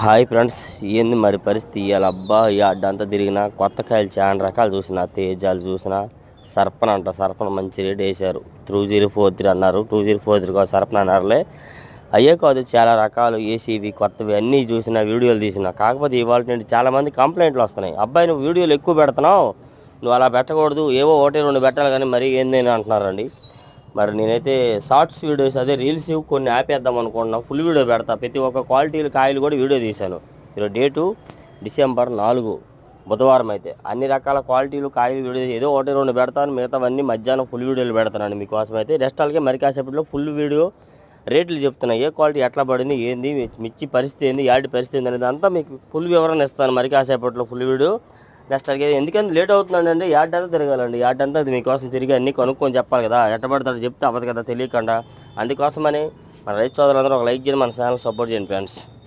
Hi friends ఏంది మరి పరిస్థితి? ఇవాళ అబ్బా ఈ అడ్డంతా తిరిగిన కొత్త కాయలు చాలా రకాలు చూసిన తేజాలు చూసిన సర్పణ అంట సర్పణ మంచి రేట్ వేశారు. టూ జీరో ఫోర్ త్రీ అన్నారు టూ జీరో ఫోర్ త్రీ కాదు సర్పణ అన్నారులే. అయ్యే కాదు చాలా రకాలు ఏసీవి కొత్తవి అన్నీ చూసిన వీడియోలు తీసిన. కాకపోతే ఇవాళ నుండి చాలామంది కంప్లైంట్లు వస్తున్నాయి. అబ్బాయి నువ్వు వీడియోలు ఎక్కువ పెడుతున్నావు నువ్వు అలా పెట్టకూడదు ఏవో ఒకటి రెండు పెట్టాలి కానీ మరీ ఏంది అంటున్నారండి. మరి నేనైతే షార్ట్స్ వీడియోస్ అదే రీల్స్ కొన్ని ఆపేద్దాం అనుకుంటున్నా. ఫుల్ వీడియో పెడతా. ప్రతి ఒక్క క్వాలిటీలు కాయలు కూడా వీడియో తీశాను. ఈరోజు డేటు డిసెంబర్ నాలుగు బుధవారం అయితే. అన్ని రకాల క్వాలిటీలు కాయలు వీడియో ఏదో ఒకటి రెండు పెడతాను. మిగతావన్నీ మధ్యాహ్నం ఫుల్ వీడియోలు పెడతానండి మీకోసం అయితే. రెస్ట్ అలాగే మరి కాసేపట్లో ఫుల్ వీడియో రేట్లు చెప్తున్నాయి. ఏ క్వాలిటీ ఎట్లా పడింది ఏంది మిర్చి పరిస్థితి ఏంది యాడి పరిస్థితి ఏంది అనేది అంతా మీకు ఫుల్ వివరణ ఇస్తాను మరి కాసేపట్లో ఫుల్ వీడియో. నెక్స్ట్ అడిగేది ఎందుకంటే లేట్ అవుతుందండి అంటే యాడ్ అంతా తిరగాలండి. యాడ్ అంతా అది మీకోసం తిరిగి అన్ని కొనుక్కొని చెప్పాలి కదా. ఎట్టబడతాడు చెప్తే అవ్వదు కదా తెలియకుండా. అందుకోసమని మన రైతు సోదరులందరూ ఒక లైక్ చేయండి మన ఛానల్ సపోర్ట్ చేయండి ఫ్రెండ్స్.